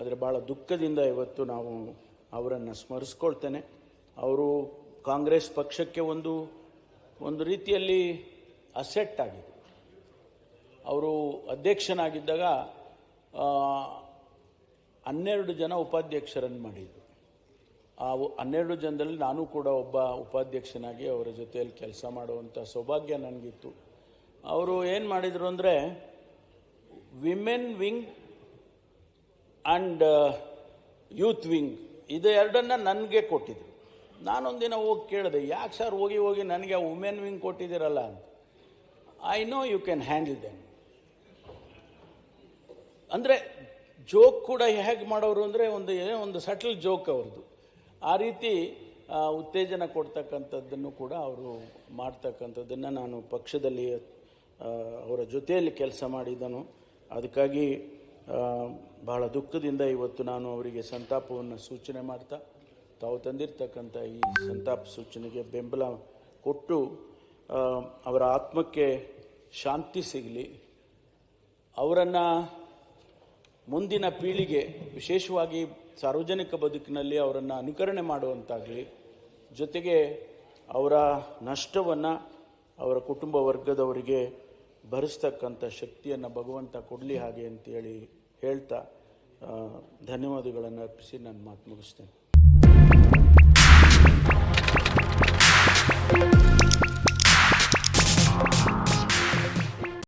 ಆದರೆ ಭಾಳ ದುಃಖದಿಂದ ಇವತ್ತು ನಾವು ಅವರನ್ನು ಸ್ಮರಿಸ್ಕೊಳ್ತೇನೆ. ಅವರು ಕಾಂಗ್ರೆಸ್ ಪಕ್ಷಕ್ಕೆ ಒಂದು ಒಂದು ರೀತಿಯಲ್ಲಿ ಅಸೆಟ್ ಆಗಿದೆ ಅವರು ಅಧ್ಯಕ್ಷನಾಗಿದ್ದಾಗ ಹನ್ನೆರಡು ಜನ ಉಪಾಧ್ಯಕ್ಷರನ್ನು ಮಾಡಿದರು. ಆ ಹನ್ನೆರಡು ಜನದಲ್ಲಿ ನಾನು ಕೂಡ ಒಬ್ಬ ಉಪಾಧ್ಯಕ್ಷನಾಗಿ ಅವರ ಜೊತೆಯಲ್ಲಿ ಕೆಲಸ ಮಾಡುವಂಥ ಸೌಭಾಗ್ಯ ನನಗಿತ್ತು. ಅವರು ಏನು ಮಾಡಿದರು ಅಂದರೆ women wing and youth wing ಇದು ಎರಡನ್ನ ನನಗೆ ಕೊಟ್ಟಿದ್ರು. ನಾನೊಂದಿನ ಹೋಗಿ ಕೇಳಿದೆ, ಯಾಕೆ ಸರ್ ಹೋಗಿ ಹೋಗಿ ನನಗೆ ವುಮೆನ್ ವಿಂಗ್ ಕೊಟ್ಟಿದ್ದೀರಲ್ಲ ಅಂತ? I know you can handle them ಅಂದರೆ ಜೋಕ್ ಕೂಡ ಹೇಗೆ ಮಾಡೋರು ಅಂದರೆ ಒಂದು, ಏನೋ ಒಂದು ಸಟಲ್ ಜೋಕ್ ಅವ್ರದ್ದು. ಆ ರೀತಿ ಉತ್ತೇಜನ ಕೊಡ್ತಕ್ಕಂಥದ್ದನ್ನು ಕೂಡ ಅವರು ಮಾಡ್ತಕ್ಕಂಥದ್ದನ್ನು ನಾನು ಪಕ್ಷದಲ್ಲಿ ಅವರ ಜೊತೆಯಲ್ಲಿ ಕೆಲಸ ಮಾಡಿದ್ದನು ಅದಕ್ಕಾಗಿ ಬಹಳ ದುಃಖದಿಂದ ಇವತ್ತು ನಾನು ಅವರಿಗೆ ಸಂತಾಪವನ್ನು ಸೂಚನೆ ಮಾಡ್ತಾ, ತಾವು ತಂದಿರ್ತಕ್ಕಂಥ ಈ ಸಂತಾಪ ಸೂಚನೆಗೆ ಬೆಂಬಲ ಕೊಟ್ಟು ಅವರ ಆತ್ಮಕ್ಕೆ ಶಾಂತಿ ಸಿಗಲಿ. ಅವರನ್ನು ಮುಂದಿನ ಪೀಳಿಗೆ, ವಿಶೇಷವಾಗಿ ಸಾರ್ವಜನಿಕ ಬದುಕಿನಲ್ಲಿ ಅವರನ್ನು ಅನುಕರಣೆ ಮಾಡುವಂತಾಗಲಿ, ಜೊತೆಗೆ ಅವರ ನಷ್ಟವನ್ನು ಅವರ ಕುಟುಂಬ ವರ್ಗದವರಿಗೆ ಭರಿಸ್ತಕ್ಕಂಥ ಶಕ್ತಿಯನ್ನು ಭಗವಂತ ಕೊಡಲಿ ಹಾಗೆ ಅಂತೇಳಿ ಹೇಳ್ತಾ ಧನ್ಯವಾದಗಳನ್ನು ಅರ್ಪಿಸಿ ನನ್ನ ಮಾತು ಮುಗಿಸ್ತೇನೆ.